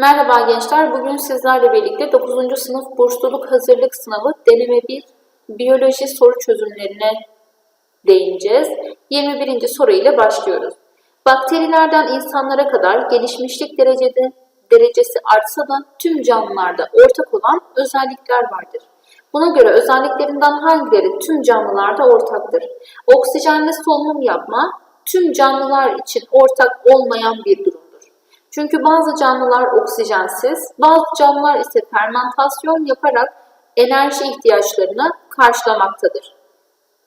Merhaba gençler. Bugün sizlerle birlikte 9. sınıf bursluluk hazırlık sınavı deneme 1 biyoloji soru çözümlerine değineceğiz. 21. soru ile başlıyoruz. Bakterilerden insanlara kadar gelişmişlik derecede derecesi artsa da tüm canlılarda ortak olan özellikler vardır. Buna göre özelliklerinden hangileri tüm canlılarda ortaktır? Oksijenle solunum yapma tüm canlılar için ortak olmayan bir durumdur. Çünkü bazı canlılar oksijensiz, bazı canlılar ise fermentasyon yaparak enerji ihtiyaçlarını karşılamaktadır.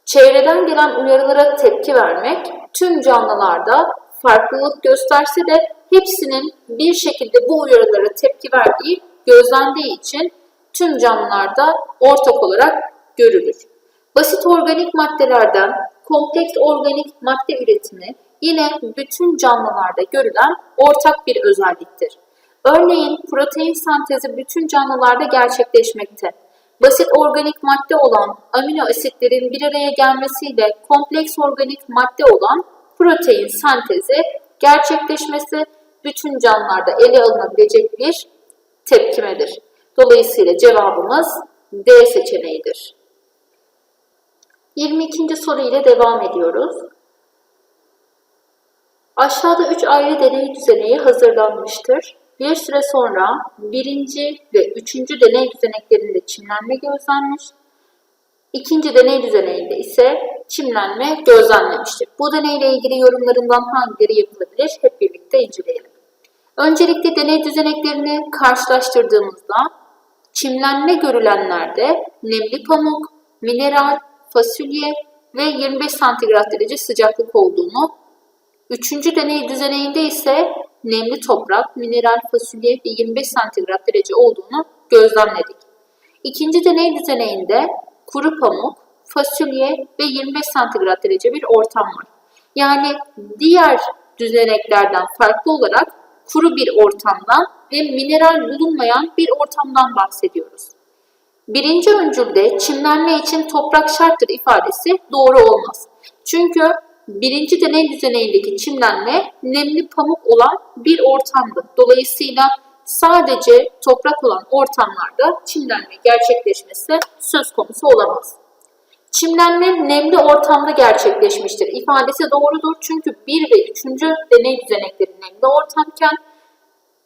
Çevreden gelen uyarılara tepki vermek tüm canlılarda farklılık gösterse de hepsinin bir şekilde bu uyarılara tepki verdiği gözlendiği için tüm canlılarda ortak olarak görülür. Basit organik maddelerden kompleks organik madde üretimi yine bütün canlılarda görülen ortak bir özelliktir. Örneğin protein sentezi bütün canlılarda gerçekleşmekte. Basit organik madde olan amino asitlerin bir araya gelmesiyle kompleks organik madde olan protein sentezi gerçekleşmesi bütün canlılarda ele alınabilecek bir tepkimedir. Dolayısıyla cevabımız D seçeneğidir. 22. soru ile devam ediyoruz. Aşağıda üç ayrı deney düzeneği hazırlanmıştır. Bir süre sonra birinci ve üçüncü deney düzeneklerinde çimlenme gözlenmiş. İkinci deney düzeneğinde ise çimlenme gözlenmemiştir. Bu deneyle ilgili yorumlarından hangileri yapılabilir? Hep birlikte inceleyelim. Öncelikle deney düzeneklerini karşılaştırdığımızda çimlenme görülenlerde nemli pamuk, mineral, fasulye ve 25 santigrat derece sıcaklık olduğunu, üçüncü deney düzeneğinde ise nemli toprak, mineral fasulye ve 25 santigrat derece olduğunu gözlemledik. İkinci deney düzeneğinde kuru pamuk, fasulye ve 25 santigrat derece bir ortam var. Yani diğer düzeneklerden farklı olarak kuru bir ortamdan ve mineral bulunmayan bir ortamdan bahsediyoruz. Birinci öncülde çimlenme için toprak şarttır ifadesi doğru olmaz. Çünkü birinci deney düzeneyindeki çimlenme nemli pamuk olan bir ortamdı. Dolayısıyla sadece toprak olan ortamlarda çimlenme gerçekleşmesi söz konusu olamaz. Çimlenme nemli ortamda gerçekleşmiştir. İfadesi doğrudur çünkü bir ve üçüncü deney düzenekleri nemli ortamken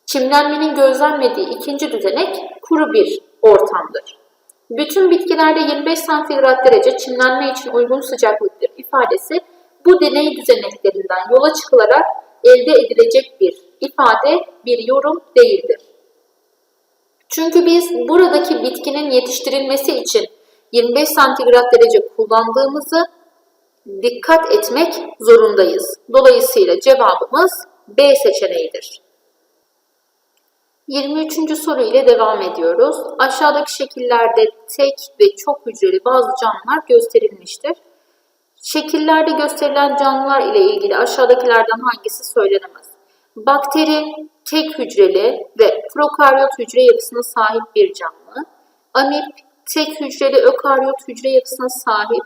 çimlenmenin gözlenmediği ikinci düzenek kuru bir ortamdır. Bütün bitkilerde 25 santigrat derece çimlenme için uygun sıcaklıktır ifadesi bu deney düzeneklerinden yola çıkılarak elde edilecek bir ifade, bir yorum değildir. Çünkü biz buradaki bitkinin yetiştirilmesi için 25 santigrat derece kullandığımızı dikkat etmek zorundayız. Dolayısıyla cevabımız B seçeneğidir. 23. soru ile devam ediyoruz. Aşağıdaki şekillerde tek ve çok hücreli bazı canlılar gösterilmiştir. Şekillerde gösterilen canlılar ile ilgili aşağıdakilerden hangisi söylenemez? Bakteri tek hücreli ve prokaryot hücre yapısına sahip bir canlı. Amip tek hücreli ökaryot hücre yapısına sahip.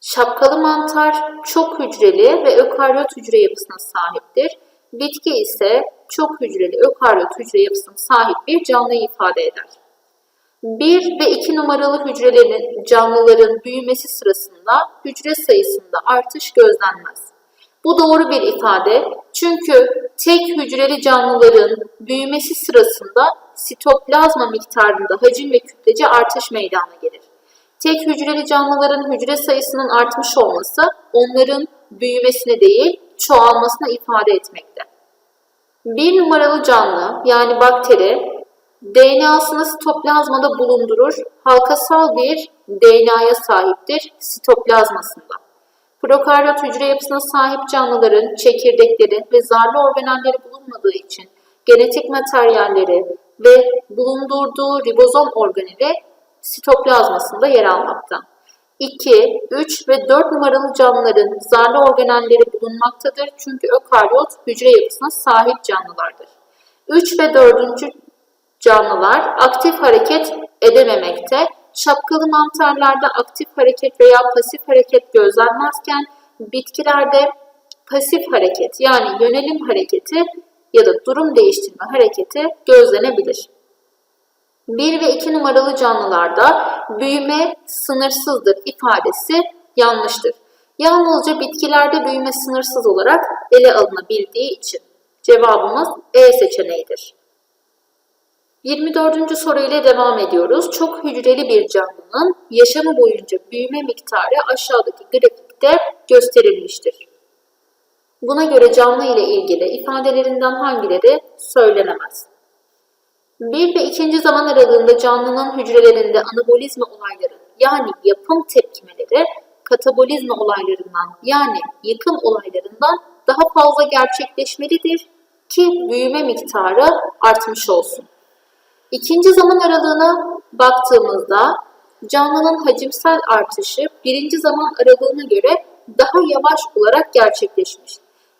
Şapkalı mantar çok hücreli ve ökaryot hücre yapısına sahiptir. Bitki ise çok hücreli ökaryot hücre yapısına sahip bir canlıyı ifade eder. 1 ve 2 numaralı hücrelerin canlıların büyümesi sırasında hücre sayısında artış gözlenmez. Bu doğru bir ifade çünkü tek hücreli canlıların büyümesi sırasında sitoplazma miktarında hacim ve kütlece artış meydana gelir. Tek hücreli canlıların hücre sayısının artmış olması onların büyümesine değil çoğalmasına ifade etmekte. Bir numaralı canlı yani bakteri DNA'sını sitoplazmada bulundurur, halkasal bir DNA'ya sahiptir sitoplazmasında. Prokaryot hücre yapısına sahip canlıların çekirdekleri ve zarlı organelleri bulunmadığı için genetik materyalleri ve bulundurduğu ribozom organeli sitoplazmasında yer almakta. 2, 3 ve 4 numaralı canlıların zarlı organelleri bulunmaktadır çünkü ökaryot hücre yapısına sahip canlılardır. 3 ve 4. canlılar aktif hareket edememekte, şapkalı mantarlarda aktif hareket veya pasif hareket gözlenmezken bitkilerde pasif hareket yani yönelim hareketi ya da durum değiştirme hareketi gözlenebilir. 1 ve 2 numaralı canlılarda büyüme sınırsızdır ifadesi yanlıştır. Yalnızca bitkilerde büyüme sınırsız olarak ele alınabildiği için cevabımız E seçeneğidir. 24. soru ile devam ediyoruz. Çok hücreli bir canlının yaşamı boyunca büyüme miktarı aşağıdaki grafikte gösterilmiştir. Buna göre canlı ile ilgili ifadelerinden hangileri söylenemez? 1 ve 2. zaman aralığında canlının hücrelerinde anabolizma olayları yani yapım tepkimeleri katabolizma olaylarından yani yıkım olaylarından daha fazla gerçekleşmelidir ki büyüme miktarı artmış olsun. İkinci zaman aralığına baktığımızda canlının hacimsel artışı birinci zaman aralığına göre daha yavaş olarak gerçekleşmiş.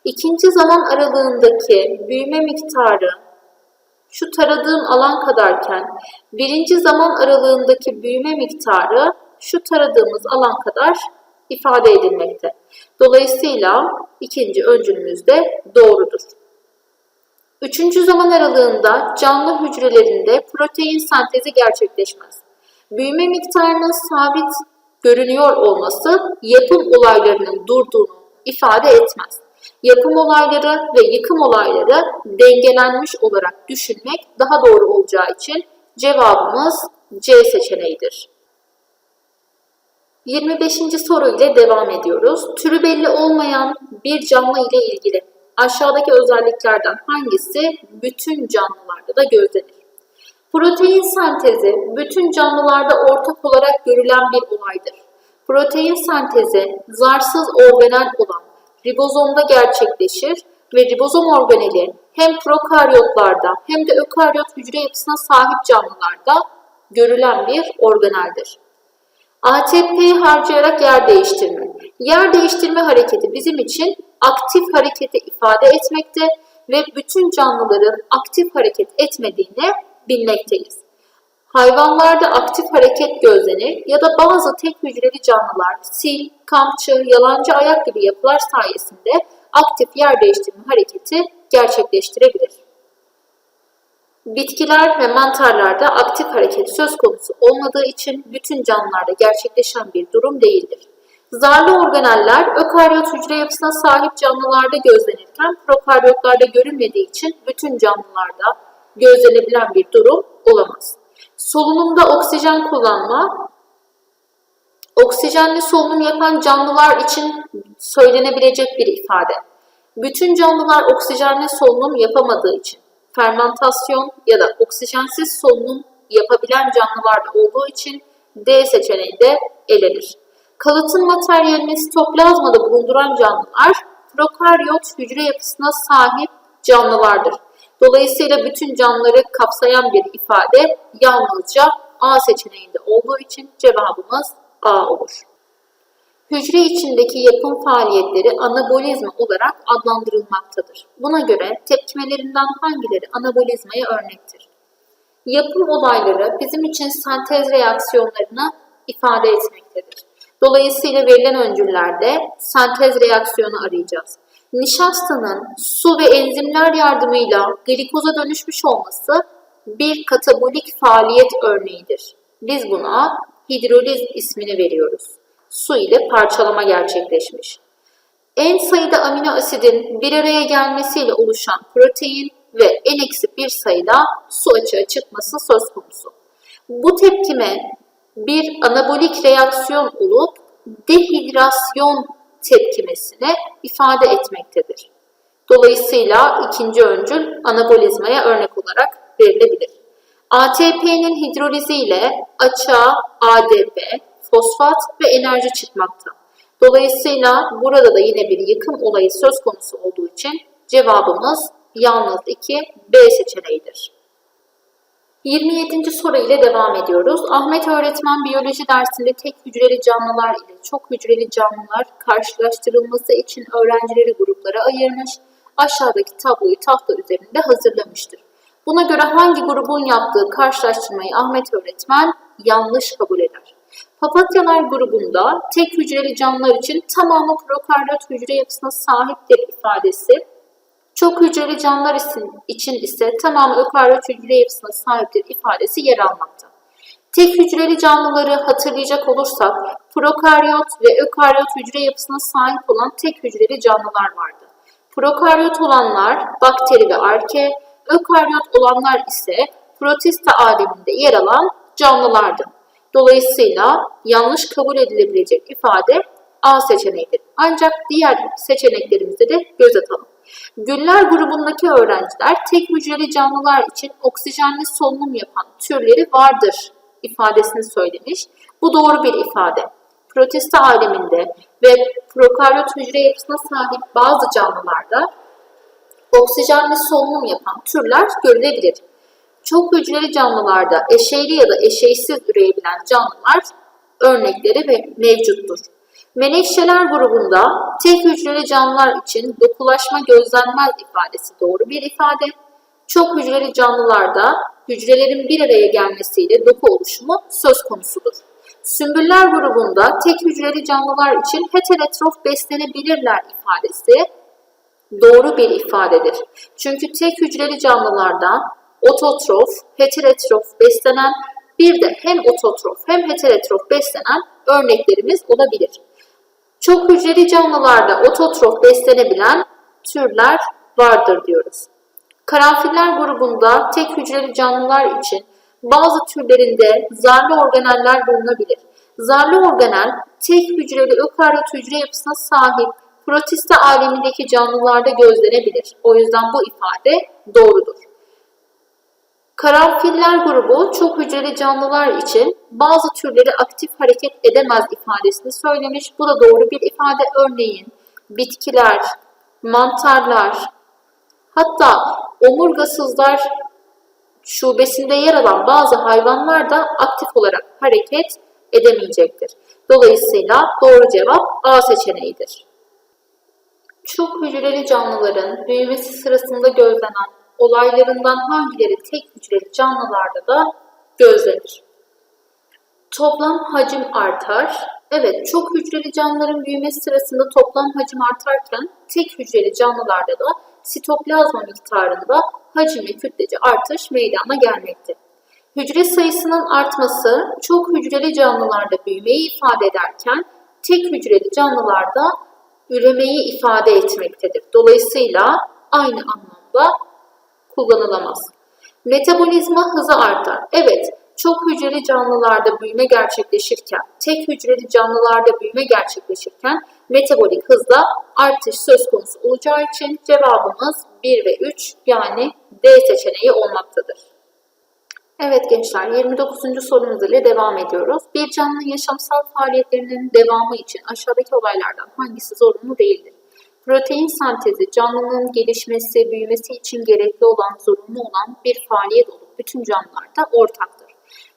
İkinci zaman aralığındaki büyüme miktarı şu taradığım alan kadarken birinci zaman aralığındaki büyüme miktarı şu taradığımız alan kadar ifade edilmekte. Dolayısıyla ikinci öncülümüz de doğrudur. Üçüncü zaman aralığında canlı hücrelerinde protein sentezi gerçekleşmez. Büyüme miktarının sabit görünüyor olması yapım olaylarının durduğunu ifade etmez. Yapım olayları ve yıkım olayları dengelenmiş olarak düşünmek daha doğru olacağı için cevabımız C seçeneğidir. 25. soru ile devam ediyoruz. Türü belli olmayan bir canlı ile ilgili aşağıdaki özelliklerden hangisi bütün canlılarda da gözlenir? Protein sentezi bütün canlılarda ortak olarak görülen bir olaydır. Protein sentezi zarsız organel olan ribozomda gerçekleşir ve ribozom organeli hem prokaryotlarda hem de ökaryot hücre yapısına sahip canlılarda görülen bir organeldir. ATP'yi harcayarak yer değiştirme. Yer değiştirme hareketi bizim için aktif hareketi ifade etmekte ve bütün canlıların aktif hareket etmediğini bilmekteyiz. Hayvanlarda aktif hareket gözlenir ya da bazı tek hücreli canlılar sil, kampçı, yalancı ayak gibi yapılar sayesinde aktif yer değiştirme hareketi gerçekleştirebilir. Bitkiler ve mantarlarda aktif hareket söz konusu olmadığı için bütün canlılarda gerçekleşen bir durum değildir. Zarlı organeller ökaryot hücre yapısına sahip canlılarda gözlenirken prokaryotlarda görülmediği için bütün canlılarda gözlenebilen bir durum olamaz. Solunumda oksijen kullanma, oksijenli solunum yapan canlılar için söylenebilecek bir ifade. Bütün canlılar oksijenli solunum yapamadığı için fermentasyon ya da oksijensiz solunum yapabilen canlılarda olduğu için D seçeneği de elenir. Kalıtım materyalini sitoplazmada bulunduran canlılar prokaryot hücre yapısına sahip canlılardır. Dolayısıyla bütün canlıları kapsayan bir ifade yalnızca A seçeneğinde olduğu için cevabımız A olur. Hücre içindeki yapım faaliyetleri anabolizma olarak adlandırılmaktadır. Buna göre tepkimelerinden hangileri anabolizmaya örnektir? Yapım olayları bizim için sentez reaksiyonlarını ifade etmektedir. Dolayısıyla verilen öncüllerde sentez reaksiyonu arayacağız. Nişastanın su ve enzimler yardımıyla glikoza dönüşmüş olması bir katabolik faaliyet örneğidir. Biz buna hidroliz ismini veriyoruz. Su ile parçalama gerçekleşmiş. En sayıda amino asidin bir araya gelmesiyle oluşan protein ve en eksi bir sayıda su açığa çıkması söz konusu. Bu tepkime bir anabolik reaksiyon olup dehidrasyon tepkimesini ifade etmektedir. Dolayısıyla ikinci öncül anabolizmaya örnek olarak verilebilir. ATP'nin hidrolizi ile açığa ADP, fosfat ve enerji çıkmakta. Dolayısıyla burada da yine bir yıkım olayı söz konusu olduğu için cevabımız yalnız 2 B seçeneğidir. 27. soru ile devam ediyoruz. Ahmet öğretmen biyoloji dersinde tek hücreli canlılar ile çok hücreli canlılar karşılaştırılması için öğrencileri gruplara ayırmış, aşağıdaki tabloyu tahta üzerinde hazırlamıştır. Buna göre hangi grubun yaptığı karşılaştırmayı Ahmet öğretmen yanlış kabul eder? Papatyalar grubunda tek hücreli canlılar için tamamı prokaryot hücre yapısına sahiptir ifadesi Çok hücreli canlılar için ise tamamı ökaryot hücre yapısına sahiptir ifadesi yer almakta. Tek hücreli canlıları hatırlayacak olursak prokaryot ve ökaryot hücre yapısına sahip olan tek hücreli canlılar vardı. Prokaryot olanlar bakteri ve arke, ökaryot olanlar ise protista aleminde yer alan canlılardı. Dolayısıyla yanlış kabul edilebilecek ifade A seçeneğidir. Ancak diğer seçeneklerimize de göz atalım. Güller grubundaki öğrenciler tek hücreli canlılar için oksijenli solunum yapan türleri vardır ifadesini söylemiş. Bu doğru bir ifade. Protista aleminde ve prokaryot hücre yapısına sahip bazı canlılarda oksijenli solunum yapan türler görülebilir. Çok hücreli canlılarda eşeyli ya da eşeysiz üreyebilen canlılar örnekleri ve mevcuttur. Menekşeler grubunda tek hücreli canlılar için dokulaşma gözlenmez ifadesi doğru bir ifade. Çok hücreli canlılarda hücrelerin bir araya gelmesiyle doku oluşumu söz konusudur. Sümbüller grubunda tek hücreli canlılar için heterotrof beslenebilirler ifadesi doğru bir ifadedir. Çünkü tek hücreli canlılarda ototrof, heterotrof beslenen bir de hem ototrof hem heterotrof beslenen örneklerimiz olabilir. Çok hücreli canlılarda ototrof beslenebilen türler vardır diyoruz. Karanfiller grubunda tek hücreli canlılar için bazı türlerinde zarlı organeller bulunabilir. Zarlı organel tek hücreli ökaryot hücre yapısına sahip protista alemindeki canlılarda gözlenebilir. O yüzden bu ifade doğrudur. Karanfiller grubu çok hücreli canlılar için bazı türleri aktif hareket edemez ifadesini söylemiş. Bu da doğru bir ifade. Örneğin bitkiler, mantarlar, hatta omurgasızlar şubesinde yer alan bazı hayvanlar da aktif olarak hareket edemeyecektir. Dolayısıyla doğru cevap A seçeneğidir. Çok hücreli canlıların büyümesi sırasında gözlenen olaylarından hangileri tek hücreli canlılarda da gözlenir? Toplam hacim artar. Evet, çok hücreli canlıların büyümesi sırasında toplam hacim artarken tek hücreli canlılarda da sitoplazma miktarında hacim ve kütlece artış meydana gelmekte. Hücre sayısının artması çok hücreli canlılarda büyümeyi ifade ederken tek hücreli canlılarda üremeyi ifade etmektedir. Dolayısıyla aynı anlamda kullanılamaz. Metabolizma hızı artar. Evet, çok hücreli canlılarda büyüme gerçekleşirken, tek hücreli canlılarda büyüme gerçekleşirken metabolik hızda artış söz konusu olacağı için cevabımız 1 ve 3 yani D seçeneği olmaktadır. Evet gençler 29. sorumuz ile devam ediyoruz. Bir canlının yaşamsal faaliyetlerinin devamı için aşağıdaki olaylardan hangisi zorunlu değildir? Protein sentezi canlının gelişmesi, büyümesi için gerekli olan, zorunlu olan bir faaliyet olup bütün canlılarda ortaktır.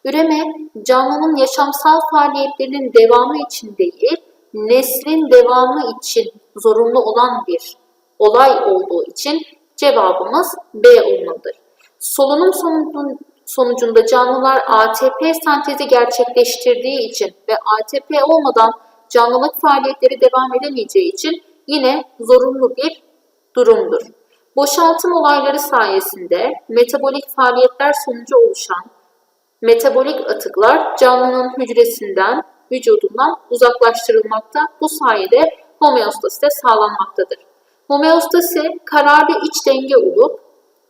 Üreme, canlının yaşamsal faaliyetlerinin devamı için değil, neslin devamı için zorunlu olan bir olay olduğu için cevabımız B olmalıdır. Solunum sonucun- sonucunda canlılar ATP sentezi gerçekleştirdiği için ve ATP olmadan canlılık faaliyetleri devam edemeyeceği için yine zorunlu bir durumdur. Boşaltım olayları sayesinde metabolik faaliyetler sonucu oluşan metabolik atıklar canlının hücresinden, vücudundan uzaklaştırılmakta. Bu sayede homeostasi de sağlanmaktadır. Homeostasi kararlı iç denge olup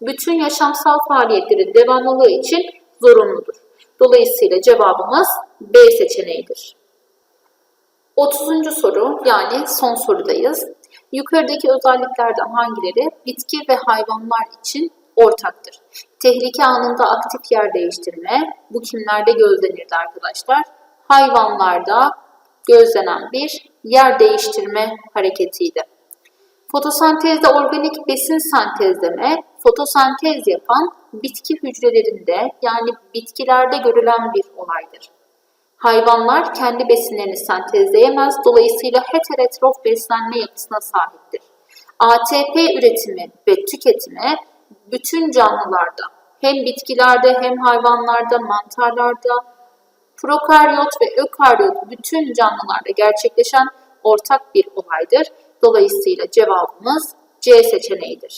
bütün yaşamsal faaliyetlerin devamlılığı için zorunludur. Dolayısıyla cevabımız B seçeneğidir. 30. soru yani son sorudayız. Yukarıdaki özelliklerden hangileri bitki ve hayvanlar için ortaktır? Tehlike anında aktif yer değiştirme, bu kimlerde gözlenirdi arkadaşlar? Hayvanlarda gözlenen bir yer değiştirme hareketiydi. Fotosentezde organik besin sentezleme, fotosentez yapan bitki hücrelerinde yani bitkilerde görülen bir olaydır. Hayvanlar kendi besinlerini sentezleyemez, dolayısıyla heterotrof beslenme yapısına sahiptir. ATP üretimi ve tüketimi bütün canlılarda, hem bitkilerde hem hayvanlarda, mantarlarda, prokaryot ve ökaryot bütün canlılarda gerçekleşen ortak bir olaydır. Dolayısıyla cevabımız C seçeneğidir.